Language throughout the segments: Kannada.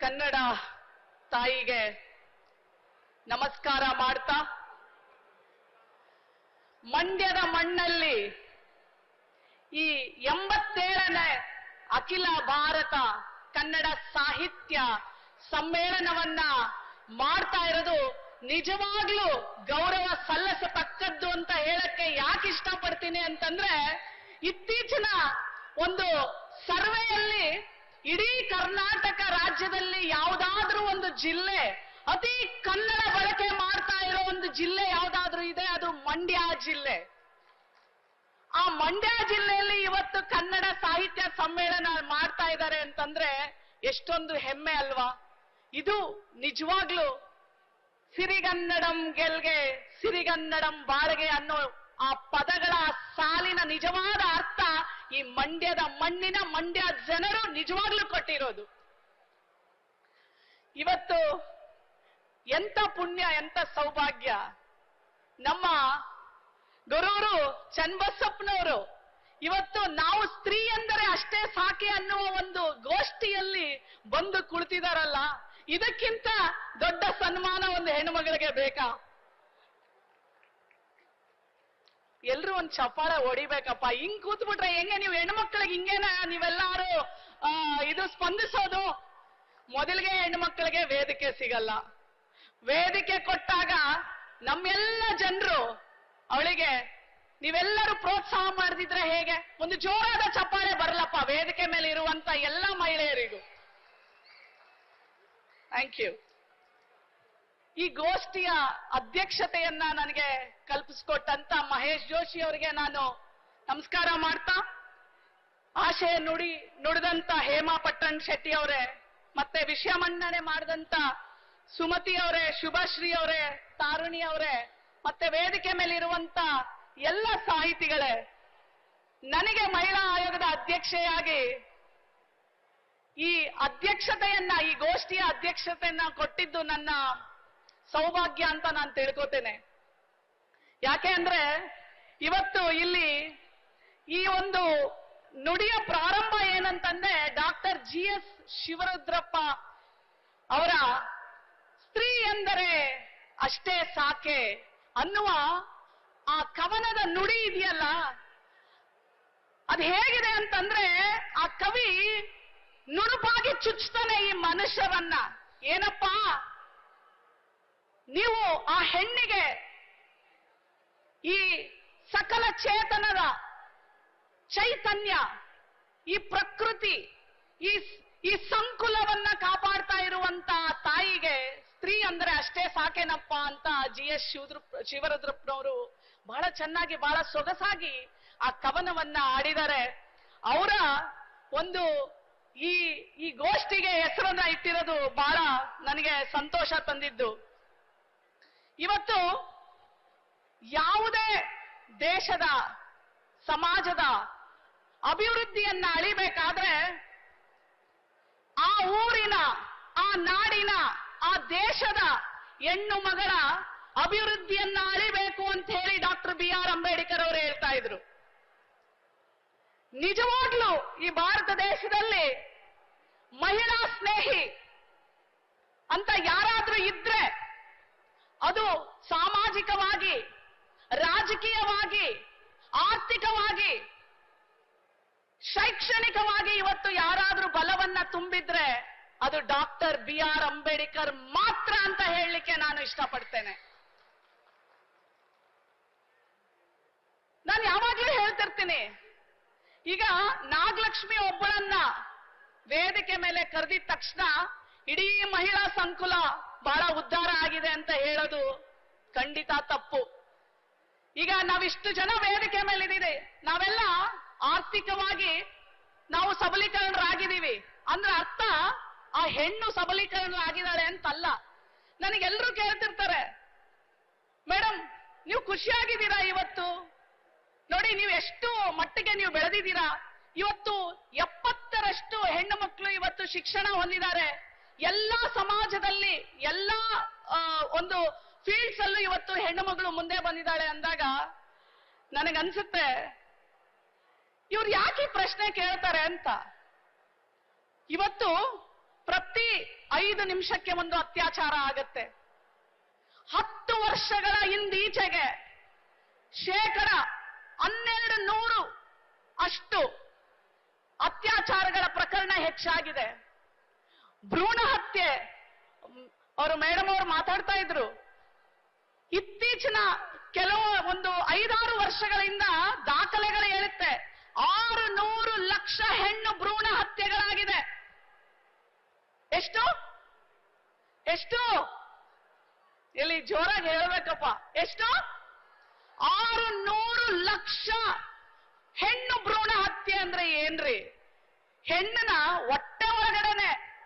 ಕನ್ನಡ ತಾಯಿಗೆ ನಮಸ್ಕಾರ ಮಾಡ್ತಾ, ಮಂಡ್ಯದ ಮಣ್ಣಲ್ಲಿ ಈ ಎಂಬತ್ತೇಳನೇ ಅಖಿಲ ಭಾರತ ಕನ್ನಡ ಸಾಹಿತ್ಯ ಸಮ್ಮೇಳನವನ್ನ ಮಾಡ್ತಾ ಇರೋದು ನಿಜವಾಗ್ಲೂ ಗೌರವ ಸಲ್ಲಿಸತಕ್ಕದ್ದು ಅಂತ ಹೇಳಕ್ಕೆ ಯಾಕೆ ಇಷ್ಟಪಡ್ತೀನಿ ಅಂತಂದ್ರೆ ಇತ್ತೀಚಿನ ಒಂದು ಸರ್ವೆಯಲ್ಲಿ ಇಡೀ ಕರ್ನಾಟಕ ರಾಜ್ಯದಲ್ಲಿ ಯಾವುದಾದ್ರೂ ಒಂದು ಜಿಲ್ಲೆ, ಅತಿ ಕನ್ನಡ ಬಳಕೆ ಮಾಡ್ತಾ ಇರೋ ಒಂದು ಜಿಲ್ಲೆ ಯಾವುದಾದ್ರೂ ಇದೆ? ಅದು ಮಂಡ್ಯ ಜಿಲ್ಲೆ. ಆ ಮಂಡ್ಯ ಜಿಲ್ಲೆಯಲ್ಲಿ ಇವತ್ತು ಕನ್ನಡ ಸಾಹಿತ್ಯ ಸಮ್ಮೇಳನ ಮಾಡ್ತಾ ಇದ್ದಾರೆ ಅಂತಂದ್ರೆ ಎಷ್ಟೊಂದು ಹೆಮ್ಮೆ ಅಲ್ವಾ? ಇದು ನಿಜವಾಗ್ಲು ಸಿರಿಗನ್ನಡಂ ಗೆಲ್ಗೆ, ಸಿರಿಗನ್ನಡಂ ಬಾಳ್ಗೆ ಅನ್ನೋ ಆ ಪದಗಳ ಸಾಲಿನ ನಿಜವಾದ ಅರ್ಥ ಈ ಮಂಡ್ಯದ ಮಣ್ಣಿನ ಮಂಡ್ಯ ಜನರು ನಿಜವಾಗ್ಲೂ ಕೊಟ್ಟಿರೋದು. ಇವತ್ತು ಎಂತ ಪುಣ್ಯ, ಎಂತ ಸೌಭಾಗ್ಯ. ನಮ್ಮ ಗುರೂರು ಚನ್ನಬಸಪ್ಪನವರು, ಇವತ್ತು ನಾವು ಸ್ತ್ರೀ ಎಂದರೆ ಅಷ್ಟೇ ಸಾಕೆ ಅನ್ನುವ ಒಂದು ಗೋಷ್ಠಿಯಲ್ಲಿ ಬಂದು ಕುಳಿತಿದಾರಲ್ಲ, ಇದಕ್ಕಿಂತ ದೊಡ್ಡ ಸನ್ಮಾನ ಒಂದು ಹೆಣ್ಣುಮಗಳಿಗೆ ಬೇಕಾ? ಎಲ್ರು ಒಂದ್ ಚಪ್ಪಾಳ ಹೊಡಿಬೇಕಪ್ಪ. ಹಿಂಗ್ ಕೂತ್ಬಿಟ್ರೆ ಹೆಂಗೆ ನೀವು ಹೆಣ್ಮಕ್ಳಿಗೆ ಹಿಂಗೇನ ನೀವೆಲ್ಲಾರು? ಇದು ಸ್ಪಂದಿಸೋದು. ಮೊದಲಿಗೆ ಹೆಣ್ಮಕ್ಳಿಗೆ ವೇದಿಕೆ ಸಿಗಲ್ಲ. ವೇದಿಕೆ ಕೊಟ್ಟಾಗ ನಮ್ಮೆಲ್ಲ ಜನರು ಅವಳಿಗೆ ನೀವೆಲ್ಲರೂ ಪ್ರೋತ್ಸಾಹ ಮಾಡದಿದ್ರೆ ಹೇಗೆ? ಒಂದು ಜೋರಾದ ಚಪ್ಪಾಳೆ ಬರಲಪ್ಪ ವೇದಿಕೆ ಮೇಲೆ ಇರುವಂತ ಎಲ್ಲ ಮಹಿಳೆಯರಿಗೂ. ಥ್ಯಾಂಕ್ ಯು ಈ ಗೋಷ್ಠಿಯ ಅಧ್ಯಕ್ಷತೆಯನ್ನ ನನಗೆ ಕಲ್ಪಿಸಿಕೊಟ್ಟಂತ ಮಹೇಶ್ ಜೋಶಿ ಅವರಿಗೆ ನಾನು ನಮಸ್ಕಾರ ಮಾಡ್ತಾ ಆಶಯ ನುಡಿ, ನುಡಿದಂತ ಹೇಮಾ ಪಟ್ಟಣ್ ಶೆಟ್ಟಿ ಅವರೇ, ಮತ್ತೆ ವಿಷಯ ಮಂಡನೆ ಮಾಡಿದಂತ ಸುಮತಿ ಅವರೇ, ಶುಭಶ್ರೀ ಅವರೇ, ತಾರುಣಿ ಅವರೇ, ಮತ್ತೆ ವೇದಿಕೆ ಮೇಲೆ ಇರುವಂತ ಎಲ್ಲ ಸಾಹಿತಿಗಳೇ, ನನಗೆ ಮಹಿಳಾ ಆಯೋಗದ ಅಧ್ಯಕ್ಷೆಯಾಗಿ ಈ ಅಧ್ಯಕ್ಷತೆಯನ್ನ, ಈ ಗೋಷ್ಠಿಯ ಅಧ್ಯಕ್ಷತೆಯನ್ನ ಕೊಟ್ಟಿದ್ದು ನನ್ನ ಸೌಭಾಗ್ಯ ಅಂತ ನಾನು ತಿಳ್ಕೋತೇನೆ. ಯಾಕೆ ಅಂದ್ರೆ ಇವತ್ತು ಇಲ್ಲಿ ಈ ಒಂದು ನುಡಿಯ ಪ್ರಾರಂಭ ಏನಂತಂದ್ರೆ ಡಾಕ್ಟರ್ ಜಿ ಎಸ್ ಶಿವರುದ್ರಪ್ಪ ಅವರ ಸ್ತ್ರೀ ಎಂದರೆ ಅಷ್ಟೇ ಸಾಕೆ ಅನ್ನುವ ಆ ಕವನದ ನುಡಿ ಇದೆಯಲ್ಲ? ಅದು ಹೇಗಿದೆ ಅಂತಂದ್ರೆ ಆ ಕವಿ ನುಣುಪಾಗಿ ಚುಚ್ತಾನೆ ಈ ಮನುಷ್ಯರನ್ನ. ಏನಪ್ಪಾ? ನೀವು ಆ ಹೆಣ್ಣಿಗೆ ಈ ಸಕಲ ಚೇತನದ ಚೈತನ್ಯ, ಈ ಪ್ರಕೃತಿ, ಈ ಈ ಸಂಕುಲವನ್ನ ಕಾಪಾಡ್ತಾ ಇರುವಂತ ತಾಯಿಗೆ ಸ್ತ್ರೀ ಅಂದ್ರೆ ಅಷ್ಟೇ ಸಾಕೇನಪ್ಪ ಅಂತ ಜಿ ಎಸ್ ಶಿವದೃಪ್ ಶಿವರುದ್ರಪ್ಪನವರು ಬಹಳ ಚೆನ್ನಾಗಿ, ಬಹಳ ಸೊಗಸಾಗಿ ಆ ಕವನವನ್ನ ಆಡಿದರೆ ಅವರ ಒಂದು ಈ ಈ ಗೋಷ್ಠಿಗೆ ಹೆಸರನ್ನ ಇಟ್ಟಿರೋದು ಬಹಳ ನನಗೆ ಸಂತೋಷ ತಂದಿದ್ದು. ಇವತ್ತು ಯಾವುದೇ ದೇಶದ, ಸಮಾಜದ ಅಭಿವೃದ್ಧಿಯನ್ನ ಅಳಿಬೇಕಾದ್ರೆ ಆ ಊರಿನ, ಆ ನಾಡಿನ, ಆ ದೇಶದ ಹೆಣ್ಣು ಮಗಳ ಅಭಿವೃದ್ಧಿಯನ್ನ ಅಳಿಬೇಕು ಅಂತ ಹೇಳಿ ಡಾಕ್ಟರ್ ಬಿ ಆರ್ ಅಂಬೇಡ್ಕರ್ ಅವರು ಹೇಳ್ತಾ ಇದ್ರು. ನಿಜವಾಗ್ಲೂ ಈ ಭಾರತ ದೇಶದಲ್ಲಿ ಮಹಿಳಾ ಸ್ನೇಹಿ ಅಂತ ಯಾರಾದ್ರೂ ಇದ್ರೆ ಅದು ಸಾಮಾಜಿಕವಾಗಿ, ರಾಜಕೀಯವಾಗಿ, ಆರ್ಥಿಕವಾಗಿ, ಶೈಕ್ಷಣಿಕವಾಗಿ ಇವತ್ತು ಯಾರಾದ್ರೂ ಬಲವನ್ನ ತುಂಬಿದ್ರೆ ಅದು ಡಾಕ್ಟರ್ ಬಿ ಆರ್ ಅಂಬೇಡ್ಕರ್ ಮಾತ್ರ ಅಂತ ಹೇಳಲಿಕ್ಕೆ ನಾನು ಇಷ್ಟಪಡ್ತೇನೆ. ನಾನು ಯಾವಾಗ್ಲೂ ಹೇಳ್ತಿರ್ತೀನಿ, ಈಗ ನಾಗಲಕ್ಷ್ಮಿ ಒಬ್ಬಳನ್ನ ವೇದಿಕೆ ಮೇಲೆ ಕರೆದಿದ ತಕ್ಷಣ ಇಡೀ ಮಹಿಳಾ ಸಂಕುಲ ಬಹಳ ಉದ್ಧಾರ ಆಗಿದೆ ಅಂತ ಹೇಳೋದು ಖಂಡಿತ ತಪ್ಪು. ಈಗ ನಾವಿಷ್ಟು ಜನ ವೇದಿಕೆ ಮೇಲೆ ಇದ್ದೀವಿ ನಾವೆಲ್ಲ ಆರ್ಥಿಕವಾಗಿ ನಾವು ಸಬಲೀಕರಣರಾಗಿದ್ದೀವಿ. ಅಂದ್ರೆ ಅರ್ಥ, ಆ ಹೆಣ್ಣು ಸಬಲೀಕರಣರಾಗಿದ್ದಾಳೆ ಅಂತಲ್ಲ. ನನಗೆಲ್ಲರೂ ಕೇಳ್ತಿರ್ತಾರೆ ಮೇಡಮ್ ನೀವು ಖುಷಿಯಾಗಿದ್ದೀರಾ ಇವತ್ತು? ನೋಡಿ, ನೀವು ಎಷ್ಟು ಮಟ್ಟಿಗೆ ನೀವು ಬೆಳೆದಿದ್ದೀರಾ? ಇವತ್ತು ಎಪ್ಪತ್ತರಷ್ಟು ಹೆಣ್ಣು ಮಕ್ಕಳು ಇವತ್ತು ಶಿಕ್ಷಣ ಹೊಂದಿದ್ದಾರೆ. ಎಲ್ಲಾ ಸಮಾಜದಲ್ಲಿ ಎಲ್ಲ ಒಂದು ಫೀಲ್ಡ್ಸ್ ಅಲ್ಲೂ ಇವತ್ತು ಹೆಣ್ಣು ಮಗಳು ಮುಂದೆ ಬಂದಿದ್ದಾಳೆ ಅಂದಾಗ ನನಗನ್ಸುತ್ತೆ, ಇವ್ರು ಯಾಕೆ ಪ್ರಶ್ನೆ ಕೇಳ್ತಾರೆ ಅಂತ? ಇವತ್ತು ಪ್ರತಿ ಐದು ನಿಮಿಷಕ್ಕೆ ಒಂದು ಅತ್ಯಾಚಾರ ಆಗತ್ತೆ. ಹತ್ತು ವರ್ಷಗಳ ಹಿಂದೀಚೆಗೆ ಶೇಕಡ ಹನ್ನೆರಡು ನೂರು ಅಷ್ಟು ಅತ್ಯಾಚಾರಗಳ ಪ್ರಕರಣ ಹೆಚ್ಚಾಗಿದೆ. ಭ್ರೂಣ ಹತ್ಯೆ. ಅವರು ಮೇಡಮ್ ಅವರು ಮಾತಾಡ್ತಾ ಇದ್ರು. ಇತ್ತೀಚಿನ ಕೆಲವು ಒಂದು ಐದಾರು ವರ್ಷಗಳಿಂದ ದಾಖಲೆಗಳು ಹೇಳುತ್ತೆ. ಆರು ನೂರು ಲಕ್ಷ ಹೆಣ್ಣು ಭ್ರೂಣ ಹತ್ಯೆಗಳಾಗಿದೆ. ಎಷ್ಟು? ಎಷ್ಟು? ಇಲ್ಲಿ ಜೋರಾಗಿ ಹೇಳ್ಬೇಕಪ್ಪ. ಎಷ್ಟು? ಆರು ನೂರು ಲಕ್ಷ ಹೆಣ್ಣು ಭ್ರೂಣ ಹತ್ಯೆ ಅಂದ್ರೆ ಏನ್ರಿ? ಹೆಣ್ಣನ ಹೊಟ್ಟೆ ಒಳಗಡೆನೆ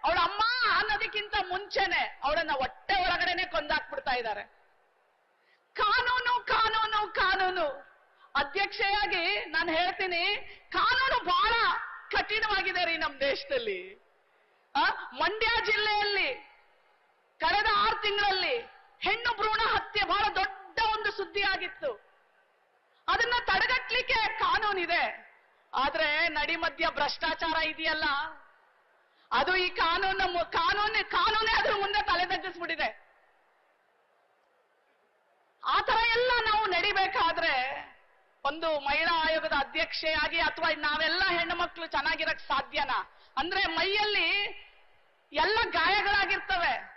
ಅವಳ ಅಮ್ಮ ಅನ್ನೋದಕ್ಕಿಂತ ಮುಂಚೆನೆ ಅವಳನ್ನ ಹೊಟ್ಟೆ ಒಳಗಡೆನೆ ಕೊಂದಾಕ್ಬಿಡ್ತಾ ಇದ್ದಾರೆ. ಕಾನೂನು ಕಾನೂನು ಕಾನೂನು. ಅಧ್ಯಕ್ಷೆಯಾಗಿ ನಾನು ಹೇಳ್ತೀನಿ, ಕಾನೂನು ಬಹಳ ಕಠಿಣವಾಗಿದೆ ರೀ ನಮ್ಮ ದೇಶದಲ್ಲಿ. ಮಂಡ್ಯ ಜಿಲ್ಲೆಯಲ್ಲಿ ಕಳೆದ ಆರು ತಿಂಗಳಲ್ಲಿ ಹೆಣ್ಣು ಭ್ರೂಣ ಹತ್ಯೆ ಬಹಳ ದೊಡ್ಡ ಒಂದು ಸುದ್ದಿ ಆಗಿತ್ತು ಅದನ್ನ ತಡೆಗಟ್ಟಲಿಕ್ಕೆ ಕಾನೂನಿದೆ. ಆದ್ರೆ ನಡಿ ಮಧ್ಯ ಭ್ರಷ್ಟಾಚಾರ ಇದೆಯಲ್ಲ? ಅದು ಈ ಕಾನೂನು ಕಾನೂನು ಕಾನೂನೇ ಅದ್ರ ಮುಂದೆ ತಲೆ ತಗ್ಗಿಸ್ಬಿಟ್ಟಿದೆ. ಆ ತರ ಎಲ್ಲ ನಾವು ನಡಿಬೇಕಾದ್ರೆ ಒಂದು ಮಹಿಳಾ ಆಯೋಗದ ಅಧ್ಯಕ್ಷೆಯಾಗಿ ಅಥವಾ ನಾವೆಲ್ಲ ಹೆಣ್ಣು ಮಕ್ಕಳು ಚೆನ್ನಾಗಿರಕ್ ಸಾಧ್ಯನಾ? ಅಂದ್ರೆ ಮೈಯಲ್ಲಿ ಎಲ್ಲ ಗಾಯಗಳಾಗಿರ್ತವೆ.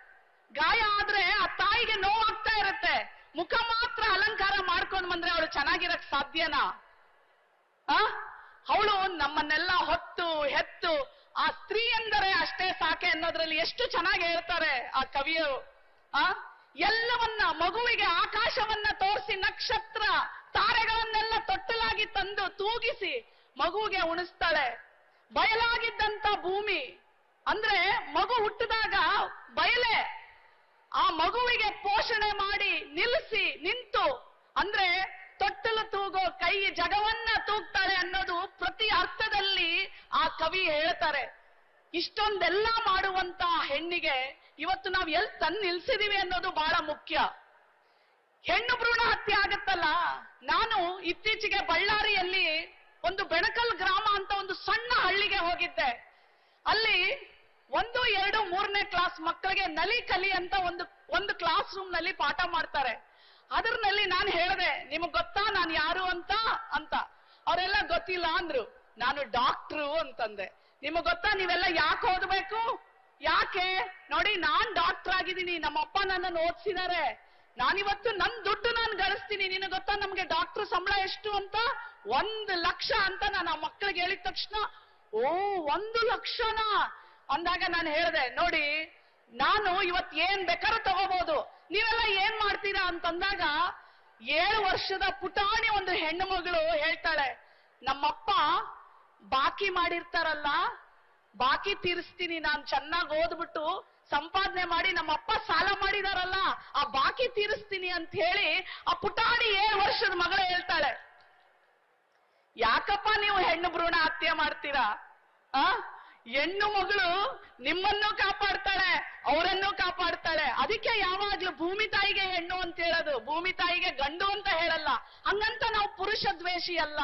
ಗಾಯ ಆದ್ರೆ ಆ ತಾಯಿಗೆ ನೋವಾಗ್ತಾ ಇರುತ್ತೆ. ಮುಖ ಮಾತ್ರ ಅಲಂಕಾರ ಮಾಡ್ಕೊಂಡ್ ಬಂದ್ರೆ ಅವಳು ಚೆನ್ನಾಗಿರಕ್ ಸಾಧ್ಯನಾ? ಆ? ಅವಳು ನಮ್ಮನ್ನೆಲ್ಲ ಹೊತ್ತು, ಹೆತ್ತು ಆ ಸ್ತ್ರೀ ಎಂದರೆ ಅಷ್ಟೇ ಸಾಕೆ ಅನ್ನೋದ್ರಲ್ಲಿ ಎಷ್ಟು ಚೆನ್ನಾಗಿ ಹೇಳ್ತಾರೆ ಆ ಕವಿಯರು. ಆ? ಎಲ್ಲವನ್ನ ಮಗುವಿಗೆ ಆಕಾಶವನ್ನ ತೋರಿಸಿ ನಕ್ಷತ್ರ ತಾರೆಗಳನ್ನೆಲ್ಲ ತೊಟ್ಟಲಾಗಿ ತಂದು ತೂಗಿಸಿ ಮಗುವಿಗೆ ಉಣಿಸ್ತಾಳೆ. ಬಯಲಾಗಿದ್ದಂತ ಭೂಮಿ. ಅಂದ್ರೆ ಮಗು ಹುಟ್ಟಿದಾಗ ಬಯಲೆ. ಆ ಮಗುವಿಗೆ ಪೋಷಣೆ ಮಾಡಿ ನಿಲ್ಲಿಸಿ ನಿಂತು. ಅಂದ್ರೆ ತೊಟ್ಟಲು ತೂಗೋ, ಕೈ ಜಗವನ್ನ ತೂಗ್ತಾಳೆ ಅನ್ನೋದು ಪ್ರತಿ ಅರ್ಥದಲ್ಲಿ ಆ ಕವಿ ಹೇಳ್ತಾರೆ. ಇಷ್ಟೊಂದೆಲ್ಲ ಮಾಡುವಂತ ಹೆಣ್ಣಿಗೆ ಇವತ್ತು ನಾವು ಎಲ್ ತಂದು ನಿಲ್ಸಿದೀವಿ ಅನ್ನೋದು ಬಹಳ ಮುಖ್ಯ. ಹೆಣ್ಣು ಭ್ರೂಣ ಹತ್ಯೆ ಆಗತ್ತಲ್ಲ, ನಾನು ಇತ್ತೀಚೆಗೆ ಬಳ್ಳಾರಿಯಲ್ಲಿ ಒಂದು ಬೆಣಕಲ್ ಗ್ರಾಮ ಅಂತ ಒಂದು ಸಣ್ಣ ಹಳ್ಳಿಗೆ ಹೋಗಿದ್ದೆ. ಅಲ್ಲಿ ಒಂದು, ಎರಡು, ಮೂರನೇ ಕ್ಲಾಸ್ ಮಕ್ಕಳಿಗೆ ನಲಿ ಕಲಿ ಅಂತ ಒಂದು ಒಂದು ಕ್ಲಾಸ್ ರೂಮ್ನಲ್ಲಿ ಪಾಠ ಮಾಡ್ತಾರೆ. ಅದರಲ್ಲಿ ನಾನು ಹೇಳಿದೆ, ನಿಮಗ್ ಗೊತ್ತಾ? ನಾನು ಯಾರು ಅಂತ? ಅಂತ. ಅವರೆಲ್ಲ ಗೊತ್ತಿಲ್ಲ ಅಂದ್ರು. ನಾನು ಡಾಕ್ಟ್ರು ಅಂತಂದೆ. ನಿಮಗ್ ಗೊತ್ತಾ? ನೀವೆಲ್ಲ ಯಾಕೆ ಓದ್ಬೇಕು? ಯಾಕೆ? ನೋಡಿ, ನಾನ್ ಡಾಕ್ಟರ್ ಆಗಿದ್ದೀನಿ ನಮ್ಮಪ್ಪ ನನ್ನನ್ನು ಓದಿಸಿದ್ದಾರೆ. ನಾನಿವತ್ತು ನನ್ ದುಡ್ಡು ನಾನು ಗಳಿಸ್ತೀನಿ. ನಿನಗೆ ಗೊತ್ತಾ ನಮ್ಗೆ ಡಾಕ್ಟರ್ ಸಂಬಳ ಎಷ್ಟು ಅಂತ? ಒಂದ್ ಲಕ್ಷ ಅಂತ ನಾನು ಆ ಮಕ್ಕಳಿಗೆ ಹೇಳಿದ ತಕ್ಷಣ, ಓ, ಒಂದು ಲಕ್ಷನಾ? ಅಂದಾಗ ನಾನು ಹೇಳಿದೆ, ನೋಡಿ ನಾನು ಇವತ್ ಏನ್ ಬೇಕಾದ್ರೂ ತಗೋಬಹುದು ನೀವೆಲ್ಲ ಏನ್ ಮಾಡ್ತೀರಾ ಅಂತಂದಾಗ ಏಳು ವರ್ಷದ ಪುಟಾಣಿ ಒಂದು ಹೆಣ್ಣು ಮಗಳು ಹೇಳ್ತಾಳೆ, ನಮ್ಮಪ್ಪ ಬಾಕಿ ಮಾಡಿರ್ತಾರಲ್ಲ, ಬಾಕಿ ತೀರಿಸ್ತೀನಿ, ನಾನ್ ಚೆನ್ನಾಗಿ ಓದ್ಬಿಟ್ಟು ಸಂಪಾದನೆ ಮಾಡಿ ನಮ್ಮಪ್ಪ ಸಾಲ ಮಾಡಿದಾರಲ್ಲ, ಆ ಬಾಕಿ ತೀರಿಸ್ತೀನಿ ಅಂತ ಹೇಳಿ ಆ ಪುಟಾಣಿ ಏಳು ವರ್ಷದ ಮಗಳು ಹೇಳ್ತಾಳೆ. ಯಾಕಪ್ಪ ನೀವು ಹೆಣ್ಣು ಭ್ರೂಣ ಹತ್ಯೆ ಮಾಡ್ತೀರಾ? ಆ? ಹೆಣ್ಣು ಮಗಳು ನಿಮ್ಮನ್ನು ಕಾಪಾಡ್ತಾಳೆ, ಅವರನ್ನು ಕಾಪಾಡ್ತಾಳೆ. ಅದಕ್ಕೆ ಯಾವಾಗ್ಲೂ ಭೂಮಿ ತಾಯಿಗೆ ಹೆಣ್ಣು ಅಂತ ಹೇಳೋದು, ಭೂಮಿ ತಾಯಿಗೆ ಗಂಡು ಅಂತ ಹೇಳಲ್ಲ. ಹಂಗಂತ ನಾವು ಪುರುಷ ದ್ವೇಷಿ ಅಲ್ಲ.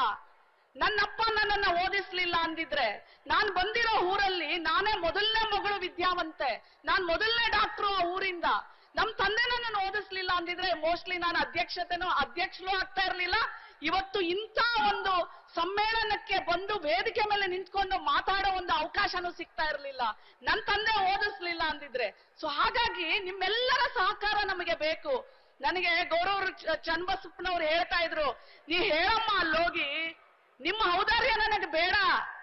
ನನ್ನಪ್ಪ ನನ್ನನ್ನ ಓದಿಸ್ಲಿಲ್ಲ ಅಂದಿದ್ರೆ, ನಾನ್ ಬಂದಿರೋ ಊರಲ್ಲಿ ನಾನೇ ಮೊದಲನೇ ಮಗಳು ವಿದ್ಯಾವಂತೆ. ನಾನ್ ಮೊದಲನೇ ಡಾಕ್ಟ್ರು ಆ ಊರಿಂದ. ನಮ್ ತಂದೆ ನನ್ನನ್ನು ಓದಿಸ್ಲಿಲ್ಲ ಅಂದಿದ್ರೆ, ಮೋಸ್ಟ್ಲಿ ನಾನು ಅಧ್ಯಕ್ಷತೆನೂ, ಅಧ್ಯಕ್ಷರು ಆಗ್ತಾ ಇರ್ಲಿಲ್ಲ. ಇವತ್ತು ಇಂಥ ಒಂದು ಸಮ್ಮೇಳನಕ್ಕೆ ಬಂದು ವೇದಿಕೆ ಮೇಲೆ ನಿಂತ್ಕೊಂಡು ಮಾತಾಡೋ ಒಂದು ಅವಕಾಶನೂ ಸಿಗ್ತಾ ಇರಲಿಲ್ಲ. ನನ್ ತಂದೆ ಓದಿಸ್ಲಿಲ್ಲ ಅಂದಿದ್ರೆ. ಸೊ ಹಾಗಾಗಿ ನಿಮ್ಮೆಲ್ಲರ ಸಹಕಾರ ನಮಗೆ ಬೇಕು. ನನಗೆ ಗೌರವರು ಚನ್ನಬಸಪ್ಪನವ್ರು ಹೇಳ್ತಾ ಇದ್ರು, ನೀ ಹೇಳಮ್ಮ ಅಲ್ಲೋಗಿ. ನಿಮ್ಮ ಔದಾರ್ಯ ನನಗೆ ಬೇಡ.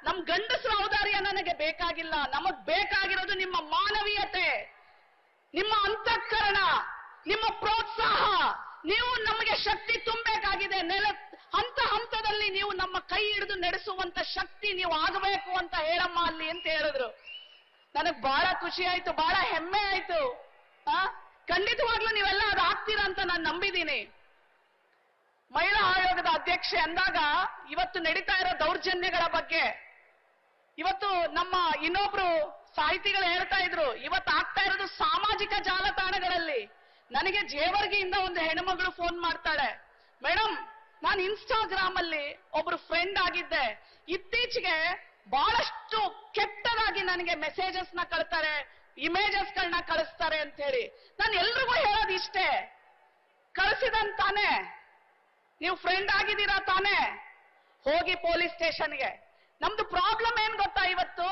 ನಮ್ ಗಂಡಸರ ಔದಾರ್ಯ ನನಗೆ ಬೇಕಾಗಿಲ್ಲ. ನಮಗ್ ಬೇಕಾಗಿರೋದು ನಿಮ್ಮ ಮಾನವೀಯತೆ, ನಿಮ್ಮ ಅಂತಃಕರಣ, ನಿಮ್ಮ ಪ್ರೋತ್ಸಾಹ. ನೀವು ನಮಗೆ ಶಕ್ತಿ ತುಂಬಬೇಕಾಗಿದೆ. ನೆಲ, ಹಂತ ಹಂತದಲ್ಲಿ ನೀವು ನಮ್ಮ ಕೈ ಹಿಡಿದು ನಡೆಸುವಂತ ಶಕ್ತಿ ನೀವು ಆಗಬೇಕು ಅಂತ ಹೇಳಮ್ಮ ಅಲ್ಲಿ ಅಂತ ಹೇಳಿದ್ರು. ನನಗ್ ಬಹಳ ಖುಷಿ ಆಯ್ತು ಬಹಳ ಹೆಮ್ಮೆ ಆಯ್ತು. ಆ? ಖಂಡಿತವಾಗ್ಲೂ ನೀವೆಲ್ಲ ಅದು ಆಗ್ತೀರಾ ಅಂತ ನಾನು ನಂಬಿದ್ದೀನಿ ಮಹಿಳಾ ಆಯೋಗದ ಅಧ್ಯಕ್ಷೆ ಅಂದಾಗ ಇವತ್ತು ನಡೀತಾ ಇರೋ ದೌರ್ಜನ್ಯಗಳ ಬಗ್ಗೆ ಇವತ್ತು ನಮ್ಮ ಇನ್ನೊಬ್ರು ಸಾಹಿತಿಗಳು ಹೇಳ್ತಾ ಇದ್ರು, ಇವತ್ತು ಆಗ್ತಾ ಇರೋದು ಸಾಮಾಜಿಕ ಜಾಲತಾಣಗಳಲ್ಲಿ. ನನಗೆ ಜೇವರ್ಗಿಯಿಂದ ಒಂದು ಹೆಣ್ಮಗಳು ಫೋನ್ ಮಾಡ್ತಾಳೆ. ಮೇಡಮ್ ನಾನು ಇನ್ಸ್ಟಾಗ್ರಾಮ್ ಅಲ್ಲಿ ಒಬ್ರು ಫ್ರೆಂಡ್ ಆಗಿದ್ದೆ. ಇತ್ತೀಚೆಗೆ ಬಹಳಷ್ಟು ಕೆಟ್ಟದಾಗಿ ನನಗೆ ಮೆಸೇಜಸ್ನ ಕಳ್ತಾರೆ ಇಮೇಜಸ್ಗಳನ್ನ ಕಳಿಸ್ತಾರೆ ಅಂತ ಹೇಳಿ ನಾನು ಎಲ್ರಿಗೂ ಹೇಳೋದು ಇಷ್ಟೇ. ಕಳಿಸಿದಂತಾನೆ ನೀವು ಫ್ರೆಂಡ್ ಆಗಿದ್ದೀರಾ ತಾನೇ? ಹೋಗಿ ಪೊಲೀಸ್ ಸ್ಟೇಷನ್ಗೆ ನಮ್ದು ಪ್ರಾಬ್ಲಮ್ ಏನ್ ಗೊತ್ತಾ ಇವತ್ತು?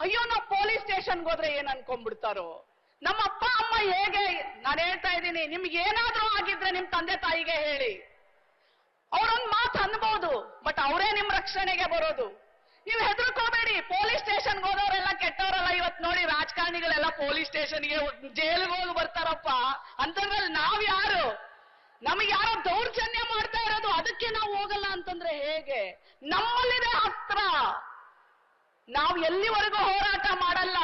ಅಯ್ಯೋ, ನಾವು ಪೊಲೀಸ್ ಸ್ಟೇಷನ್ಗೆ ಹೋದ್ರೆ ಏನ್ ಅನ್ಕೊಂಡ್ಬಿಡ್ತಾರೋ? ನಮ್ಮ ಅಪ್ಪ, ಅಮ್ಮ ಹೇಗೆ ನಾನು ಹೇಳ್ತಾ ಇದ್ದೀನಿ, ನಿಮ್ಗೆ ಏನಾದ್ರೂ ಆಗಿದ್ರೆ ನಿಮ್ ತಂದೆ ತಾಯಿಗೆ ಹೇಳಿ. ಅವ್ರೊಂದ್ ಮಾತು ಅನ್ಬೋದು ಬಟ್ ಅವರೇ ನಿಮ್ ರಕ್ಷಣೆಗೆ ಬರೋದು. ನೀವು ಹೆದರ್ಕೋಬೇಡಿ ಪೊಲೀಸ್ ಸ್ಟೇಷನ್ಗೆ ಹೋದವರೆಲ್ಲ ಕೆಟ್ಟವರಲ್ಲ ಇವತ್ತು ನೋಡಿ, ರಾಜಕಾರಣಿಗಳೆಲ್ಲ ಪೊಲೀಸ್ ಸ್ಟೇಷನ್ಗೆ ಜೈಲ್ಗೆ ಹೋಗಿ ಬರ್ತಾರಪ್ಪ. ಅಂತಂದ್ರಲ್ಲಿ ನಾವ್ ಯಾರು? ನಮಗೆ ಯಾರೋ ದೌರ್ಜನ್ಯ ಮಾಡ್ತಾ ಇರೋದು, ಅದಕ್ಕೆ ನಾವು ಹೋಗಲ್ಲ ಅಂತಂದ್ರೆ ಹೇಗೆ? ನಮ್ಮಲ್ಲಿದೆ ಹತ್ರ. ನಾವು ಎಲ್ಲಿವರೆಗೂ ಹೋರಾಟ ಮಾಡಲ್ಲ.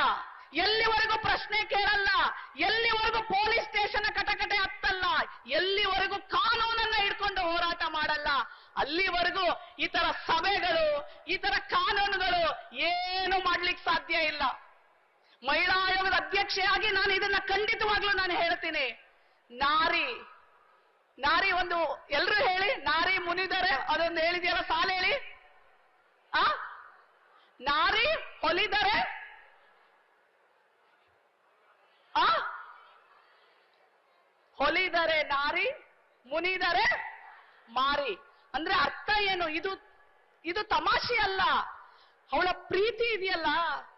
ಎಲ್ಲಿವರೆಗೂ ಪ್ರಶ್ನೆ ಕೇಳಲ್ಲ, ಎಲ್ಲಿವರೆಗೂ ಪೊಲೀಸ್ ಸ್ಟೇಷನ್ ಕಟಕಟೆ ಹತ್ತಲ್ಲ, ಎಲ್ಲಿವರೆಗೂ ಕಾನೂನನ್ನ ಹಿಡ್ಕೊಂಡು ಹೋರಾಟ ಮಾಡಲ್ಲ, ಅಲ್ಲಿವರೆಗೂ ಈ ಸಭೆಗಳು, ಈ ಕಾನೂನುಗಳು ಏನು ಮಾಡ್ಲಿಕ್ಕೆ ಸಾಧ್ಯ ಇಲ್ಲ. ಮಹಿಳಾ ಆಯೋಗದ ಅಧ್ಯಕ್ಷೆಯಾಗಿ ನಾನು ಇದನ್ನ ಖಂಡಿತವಾಗ್ಲೂ ನಾನು ಹೇಳ್ತೀನಿ. ನಾರಿ ನಾರಿ ಒಂದು, ಎಲ್ರು ಹೇಳಿ, ನಾರಿ ಮುನಿದರೆ, ಅದೊಂದು ಹೇಳಿದ್ಯಲ್ಲ, ಸಾಲ ಹೇಳಿ. ಆ? ನಾರಿ ಹೊಲಿದರೆ ಆ? ಹೊಲಿದರೆ ನಾರಿ, ಮುನಿದರೆ ಮಾರಿ. ಅಂದ್ರೆ ಅರ್ಥ ಏನು? ಇದು ಇದು ತಮಾಷೆ ಅಲ್ಲ. ಅವಳ ಪ್ರೀತಿ ಇದೆಯಲ್ಲ?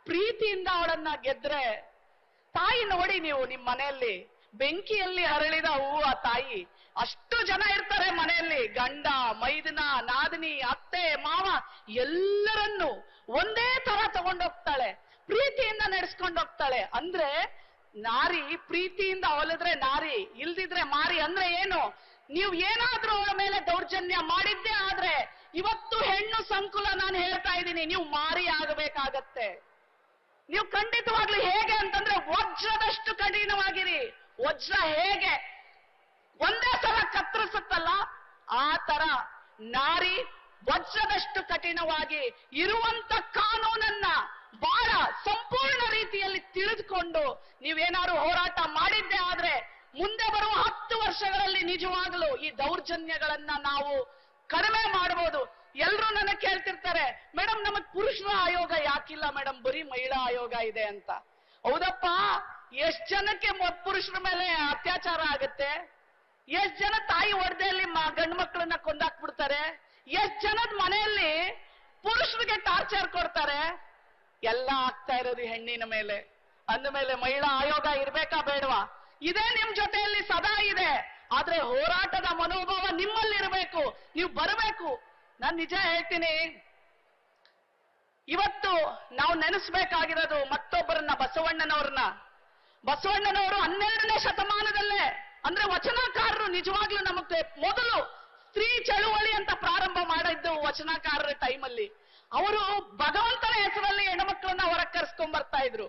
ಪ್ರೀತಿಯಿಂದ ಅವಳನ್ನ ಗೆದ್ರೆ ತಾಯಿ ನೋಡಿ ನೀವು ನಿಮ್ ಮನೆಯಲ್ಲಿ. ಬೆಂಕಿಯಲ್ಲಿ ಅರಳಿದ ಹೂ ಆ ತಾಯಿ. ಅಷ್ಟು ಜನ ಇರ್ತಾರೆ ಮನೆಯಲ್ಲಿ. ಗಂಡ, ಮೈದನ, ನಾದಿನಿ, ಅತ್ತೆ, ಮಾವ, ಎಲ್ಲರನ್ನು ಒಂದೇ ತರ ತಗೊಂಡೋಗ್ತಾಳೆ. ಪ್ರೀತಿಯಿಂದ ನಡೆಸ್ಕೊಂಡೋಗ್ತಾಳೆ. ಅಂದ್ರೆ ನಾರಿ ಪ್ರೀತಿಯಿಂದ ಹೊಲಿದ್ರೆ ನಾರಿ, ಇಲ್ದಿದ್ರೆ ಮಾರಿ ಅಂದ್ರೆ ಏನು? ನೀವು ಏನಾದ್ರೂ ಅವಳ ಮೇಲೆ ದೌರ್ಜನ್ಯ ಮಾಡಿದ್ದೇ ಆದ್ರೆ ಇವತ್ತು ಹೆಣ್ಣು ಸಂಕುಲ ನಾನು ಹೇಳ್ತಾ ಇದ್ದೀನಿ, ನೀವು ಮಾರಿ ಆಗಬೇಕಾಗತ್ತೆ. ನೀವು ಖಂಡಿತವಾಗ್ಲೂ ಹೇಗೆ ಅಂತಂದ್ರೆ ವಜ್ರದಷ್ಟು ಕಠಿಣವಾಗಿರಿ. ವಜ್ರ ಹೇಗೆ? ಒಂದೇ ಸಲ ಕತ್ತರಿಸುತ್ತಲ್ಲ? ಆ ತರ ನಾರಿ ವಜ್ರದಷ್ಟು ಕಠಿಣವಾಗಿ ಇರುವಂತ ಕಾನೂನನ್ನ ಬಹಳ ಸಂಪೂರ್ಣ ರೀತಿಯಲ್ಲಿ ತಿಳಿದುಕೊಂಡು ನೀವೇನಾದ್ರು ಹೋರಾಟ ಮಾಡಿದ್ದೆ ಆದ್ರೆ ಮುಂದೆ ಬರುವ ಹತ್ತು ವರ್ಷಗಳಲ್ಲಿ ನಿಜವಾಗಲೂ ಈ ದೌರ್ಜನ್ಯಗಳನ್ನ ನಾವು ಕಡಿಮೆ ಮಾಡಬಹುದು ಎಲ್ಲರೂ ನನಗೆ ಕೇಳ್ತಿರ್ತಾರೆ ಮೇಡಮ್ ನಮಗ್ ಪುರುಷರ ಆಯೋಗ ಯಾಕಿಲ್ಲ ಮೇಡಮ್ ಬರೀ ಮಹಿಳಾ ಆಯೋಗ ಇದೆ ಅಂತ. ಹೌದಪ್ಪ, ಎಷ್ಟ್ ಜನಕ್ಕೆ ಪುರುಷರ ಮೇಲೆ ಅತ್ಯಾಚಾರ ಆಗುತ್ತೆ? ಎಷ್ಟ್ ಜನ ತಾಯಿ ಹೊಡೆದಲ್ಲಿ ಗಂಡು ಮಕ್ಕಳನ್ನ ಕೊಂದಾಕ್ಬಿಡ್ತಾರೆ? ಎಷ್ಟ್ ಜನದ ಮನೆಯಲ್ಲಿ ಪುರುಷರಿಗೆ ಟಾರ್ಚರ್ ಕೊಡ್ತಾರೆ? ಎಲ್ಲ ಆಗ್ತಾ ಇರೋದು ಹೆಣ್ಣಿನ ಮೇಲೆ. ಅಂದಮೇಲೆ ಮಹಿಳಾ ಆಯೋಗ ಇರ್ಬೇಕಾ ಬೇಡವಾ? ಇದೇ ನಿಮ್ ಜೊತೆಯಲ್ಲಿ ಸದಾ ಇದೆ. ಆದ್ರೆ ಹೋರಾಟದ ಮನೋಭಾವ ನಿಮ್ಮಲ್ಲಿರಬೇಕು ನೀವು ಬರಬೇಕು. ನಾನ್ ನಿಜ ಹೇಳ್ತೀನಿ. ಇವತ್ತು ನಾವು ನೆನೆಸ್ಬೇಕಾಗಿರೋದು ಮತ್ತೊಬ್ಬರನ್ನ, ಬಸವಣ್ಣನವ್ರನ್ನ. ಬಸವಣ್ಣನವರು ಹನ್ನೆರಡನೇ ಶತಮಾನದಲ್ಲೇ, ಅಂದ್ರೆ ವಚನಕಾರರು ನಿಜವಾಗ್ಲೂ ನಮಗೆ ಮೊದಲು ಸ್ತ್ರೀ ಚಳುವಳಿ ಅಂತ ಪ್ರಾರಂಭ ಮಾಡಿದ್ದು ವಚನಕಾರರ ಟೈಮಲ್ಲಿ ಅವರು ಭಗವಂತನ ಹೆಸರಲ್ಲಿ ಹೆಣ್ಮಕ್ಳನ್ನ ಹೊರಗೆ ಕರ್ಸ್ಕೊಂಡ್ ಬರ್ತಾ ಇದ್ರು.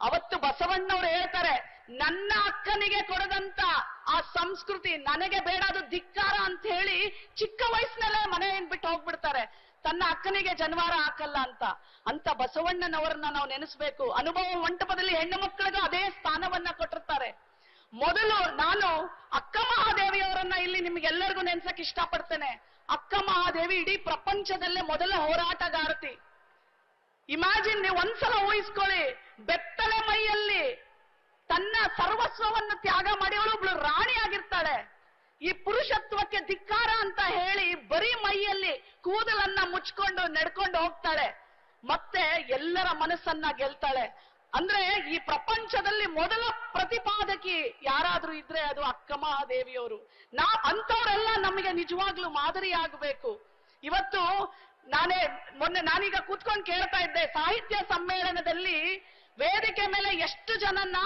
ಅವತ್ತು ಬಸವಣ್ಣವ್ರು ಹೇಳ್ತಾರೆ, ನನ್ನ ಅಕ್ಕನಿಗೆ ಕೊಡದಂತ ಆ ಸಂಸ್ಕೃತಿ ನನಗೆ ಬೇಡ, ಅದು ಧಿಕ್ಕಾರ ಅಂತ ಹೇಳಿ ಚಿಕ್ಕ ವಯಸ್ಸಿನಲ್ಲೇ ಮನೆಯನ್ನು ಬಿಟ್ಟು ಹೋಗ್ಬಿಡ್ತಾರೆ. ತನ್ನ ಅಕ್ಕನಿಗೆ ಜನವಾರ ಹಾಕಲ್ಲ ಅಂತ. ಅಂತ ಬಸವಣ್ಣನವರನ್ನ ನಾವು ನೆನೆಸ್ಬೇಕು. ಅನುಭವ ಮಂಟಪದಲ್ಲಿ ಹೆಣ್ಣು ಮಕ್ಕಳಿಗೂ ಅದೇ ಸ್ಥಾನವನ್ನ ಕೊಟ್ಟಿರ್ತಾರೆ. ಮೊದಲು ನಾನು ಅಕ್ಕ ಮಹಾದೇವಿಯವರನ್ನ ಇಲ್ಲಿ ನಿಮ್ಗೆಲ್ಲರಿಗೂ ನೆನ್ಸಕ್ ಇಷ್ಟಪಡ್ತೇನೆ. ಅಕ್ಕ ಮಹಾದೇವಿ ಇಡೀ ಪ್ರಪಂಚದಲ್ಲೇ ಮೊದಲ ಹೋರಾಟಗಾರತಿ. ಇಮ್ಯಾಜಿನ್ ನೀವು ಒಂದ್ಸಲ ಊಹಿಸ್ಕೊಳ್ಳಿ, ಬೆತ್ತಲೆ ಮೈಯಲ್ಲಿ ತನ್ನ ಸರ್ವಸ್ವವನ್ನು ತ್ಯಾಗ ಮಾಡಿ ಅವಳು ರಾಣಿ ಆಗಿರ್ತಾಳೆ. ಈ ಪುರುಷತ್ವಕ್ಕೆ ಧಿಕ್ಕಾರ ಅಂತ ಹೇಳಿ ಬರೀ ಮೈಯಲ್ಲಿ ಕೂದಲನ್ನ ಮುಚ್ಕೊಂಡು ನಡ್ಕೊಂಡು ಹೋಗ್ತಾಳೆ. ಮತ್ತೆ ಎಲ್ಲರ ಮನಸ್ಸನ್ನ ಗೆಲ್ತಾಳೆ. ಅಂದ್ರೆ ಈ ಪ್ರಪಂಚದಲ್ಲಿ ಮೊದಲ ಪ್ರತಿಪಾದಕಿ ಯಾರಾದ್ರೂ ಇದ್ರೆ ಅದು ಅಕ್ಕ ಮಹಾದೇವಿಯವರು. ನಾ ಅಂತವರೆಲ್ಲ ನಮಗೆ ನಿಜವಾಗ್ಲೂ ಮಾದರಿ ಇವತ್ತು ನಾನೇ, ಮೊನ್ನೆ ನಾನೀಗ ಕೂತ್ಕೊಂಡು ಕೇಳ್ತಾ ಇದ್ದೆ, ಸಾಹಿತ್ಯ ಸಮ್ಮೇಳನದಲ್ಲಿ ವೇದಿಕೆ ಮೇಲೆ ಎಷ್ಟು ಜನನ್ನ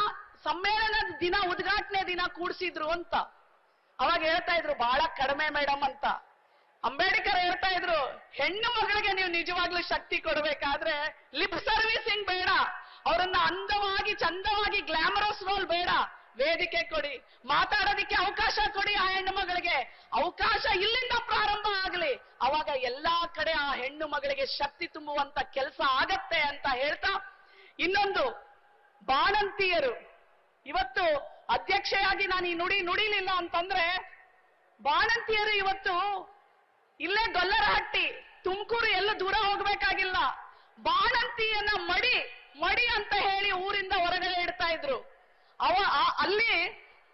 ಸಮ್ಮೇಳನದ ದಿನ, ಉದ್ಘಾಟನೆ ದಿನ ಕೂಡಿಸಿದ್ರು ಅಂತ. ಅವಾಗ ಹೇಳ್ತಾ ಇದ್ರು ಬಹಳ ಕಡಿಮೆ ಮೇಡಮ್ ಅಂತ. ಅಂಬೇಡ್ಕರ್ ಹೇಳ್ತಾ ಇದ್ರು, ಹೆಣ್ಣು ಮಗಳಿಗೆ ನೀವು ನಿಜವಾಗ್ಲೂ ಶಕ್ತಿ ಕೊಡ್ಬೇಕಾದ್ರೆ ಲಿಪ್ ಸರ್ವಿಸಿಂಗ್ ಬೇಡ. ಅವರನ್ನ ಅಂದವಾಗಿ, ಚಂದವಾಗಿ ಗ್ಲಾಮರಸ್ ರೋಲ್ ಬೇಡ. ವೇದಿಕೆ ಕೊಡಿ. ಮಾತಾಡೋದಿಕ್ಕೆ ಅವಕಾಶ ಕೊಡಿ ಆ ಹೆಣ್ಣು ಮಗಳಿಗೆ. ಅವಕಾಶ ಇಲ್ಲಿಂದ ಪ್ರಾರಂಭ ಆಗಲಿ. ಅವಾಗ ಎಲ್ಲಾ ಕಡೆ ಆ ಹೆಣ್ಣು ಮಗಳಿಗೆ ಶಕ್ತಿ ತುಂಬುವಂತ ಕೆಲಸ ಆಗತ್ತೆ ಅಂತ ಹೇಳ್ತಾ, ಇನ್ನೊಂದು ಬಾಣಂತಿಯರು. ಇವತ್ತು ಅಧ್ಯಕ್ಷೆಯಾಗಿ ನಾನು ಈ ನುಡಿ ನುಡಿಲಿಲ್ಲ ಅಂತಂದ್ರೆ, ಬಾಣಂತಿಯರು ಇವತ್ತು ಇಲ್ಲೇ ಗೊಲ್ಲರಹಟ್ಟಿ, ತುಮಕೂರು ಎಲ್ಲ ದೂರ ಹೋಗ್ಬೇಕಾಗಿಲ್ಲ. ಬಾಣಂತಿಯನ್ನ ಮಡಿ ಮಡಿ ಅಂತ ಹೇಳಿ ಊರಿಂದ ಹೊರಗಡೆ ಇಡ್ತಾ ಇದ್ರು. ಅವ ಅಲ್ಲಿ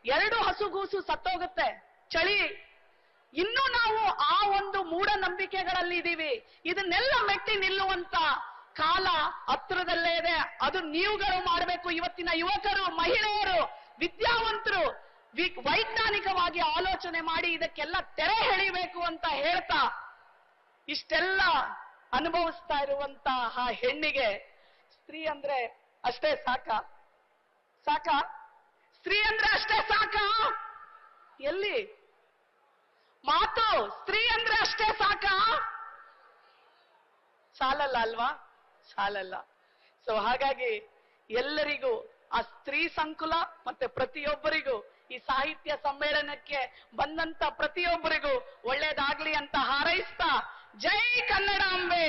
ಎರಡು ಹಸುಗೂಸು ಸತ್ತೋಗುತ್ತೆ. ಚಳಿ, ಇನ್ನು ನಾವು ಆ ಒಂದು ಮೂಢನಂಬಿಕೆಗಳಲ್ಲಿ ಇದೀವಿ. ಇದನ್ನೆಲ್ಲ ಮೆಟ್ಟಿ ನಿಲ್ಲುವಂತ ಕಾಲ ಹತ್ರದಲ್ಲೇ ಇದೆ. ಅದು ನೀವುಗಳು ಮಾಡಬೇಕು. ಇವತ್ತಿನ ಯುವಕರು, ಮಹಿಳೆಯರು, ವಿದ್ಯಾವಂತರು ವೈಜ್ಞಾನಿಕವಾಗಿ ಆಲೋಚನೆ ಮಾಡಿ ಇದಕ್ಕೆಲ್ಲ ತೆರೆ ಎಳಿಬೇಕು ಅಂತ ಹೇಳ್ತಾ ಇಷ್ಟೆಲ್ಲ ಅನುಭವಿಸ್ತಾ ಇರುವಂತಹ ಹೆಣ್ಣಿಗೆ ಸ್ತ್ರೀ ಅಂದ್ರೆ ಅಷ್ಟೇ ಸಾಕ. ಸಾಕ? ಸ್ತ್ರೀ ಅಂದ್ರೆ ಅಷ್ಟೇ ಸಾಕ? ಎಲ್ಲಿ? ಮಾತು ಸ್ತ್ರೀ ಅಂದ್ರೆ ಅಷ್ಟೇ ಸಾಕ? ಸಾಲಲ್ಲ ಅಲ್ವಾ? ಸಾಲಲ್ಲ. ಸೊ ಹಾಗಾಗಿ ಎಲ್ಲರಿಗೂ ಆ ಸ್ತ್ರೀ ಸಂಕುಲ ಮತ್ತೆ ಪ್ರತಿಯೊಬ್ಬರಿಗೂ ಈ ಸಾಹಿತ್ಯ ಸಮ್ಮೇಳನಕ್ಕೆ ಬಂದಂತ ಪ್ರತಿಯೊಬ್ಬರಿಗೂ ಒಳ್ಳೇದಾಗ್ಲಿ ಅಂತ ಹಾರೈಸ್ತಾ ಜೈ ಕನ್ನಡಾಂಬೆ